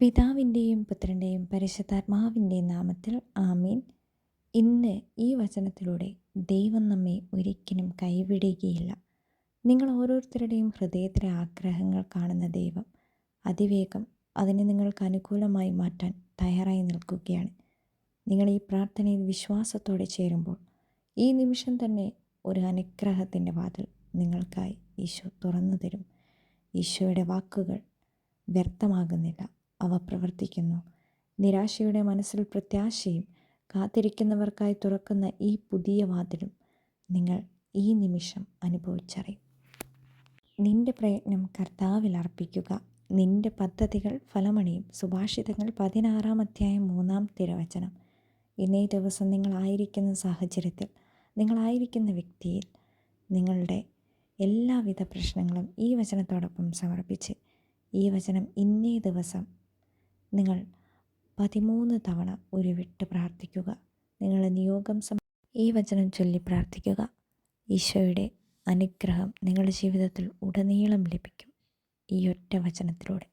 പിതാവിന്റെയും പുത്രന്റെയും പരിശുദ്ധാത്മാവിന്റെയും നാമത്തിൽ ആമീൻ. ഇന്ന് ഈ വചനത്തിലൂടെ ദൈവം നമ്മെ ഒരിക്കലും കൈവിടുകയില്ല. നിങ്ങൾ ഓരോരുത്തരുടെയും ഹൃദയത്തിലെ ആഗ്രഹങ്ങൾ കാണുന്ന ദൈവം അതിവേഗം അതിനെ നിങ്ങൾക്ക് അനുകൂലമായി മാറ്റാൻ തയ്യാറായി നിൽക്കുകയാണ്. നിങ്ങൾ ഈ പ്രാർത്ഥനയിൽ വിശ്വാസത്തോടെ ചേരുമ്പോൾ ഈ നിമിഷം തന്നെ ഒരു അനുഗ്രഹത്തിന്റെ വാതിൽ നിങ്ങൾക്കായി ഈശോ തുറന്നു തരും. ഈശോയുടെ വാക്കുകൾ വ്യർത്ഥമാകുന്നില്ല. അവ പ്രവർത്തിക്കുന്നു. നിരാശയുടെ മനസ്സിൽ പ്രത്യാശയും കാത്തിരിക്കുന്നവർക്കായി തുറക്കുന്ന ഈ പുതിയ വാതിലും നിങ്ങൾ ഈ നിമിഷം അനുഭവിച്ചറിയും. നിന്റെ പ്രയത്നം കർത്താവിൽ അർപ്പിക്കുക. നിന്റെ പദ്ധതികൾ ഫലമണിയും. സുഭാഷിതങ്ങൾ പതിനാറാം അധ്യായം മൂന്നാം തിരവചനം. ഇന്നേ ദിവസം നിങ്ങളായിരിക്കുന്ന സാഹചര്യത്തിൽ നിങ്ങളായിരിക്കുന്ന വ്യക്തിയിൽ നിങ്ങളുടെ എല്ലാവിധ പ്രശ്നങ്ങളും ഈ വചനത്തോടൊപ്പം സമർപ്പിച്ച് ഈ വചനം ഇന്നേ ദിവസം നിങ്ങൾ പതിമൂന്ന് തവണ ഉരുവിട്ട് പ്രാർത്ഥിക്കുക. നിങ്ങളുടെ നിയോഗം സം ഈ വചനം ചൊല്ലി പ്രാർത്ഥിക്കുക. ഈശോയുടെ അനുഗ്രഹം നിങ്ങളുടെ ജീവിതത്തിൽ ഉടനീളം ലഭിക്കും. ഈ ഒറ്റ വചനത്തിലൂടെ.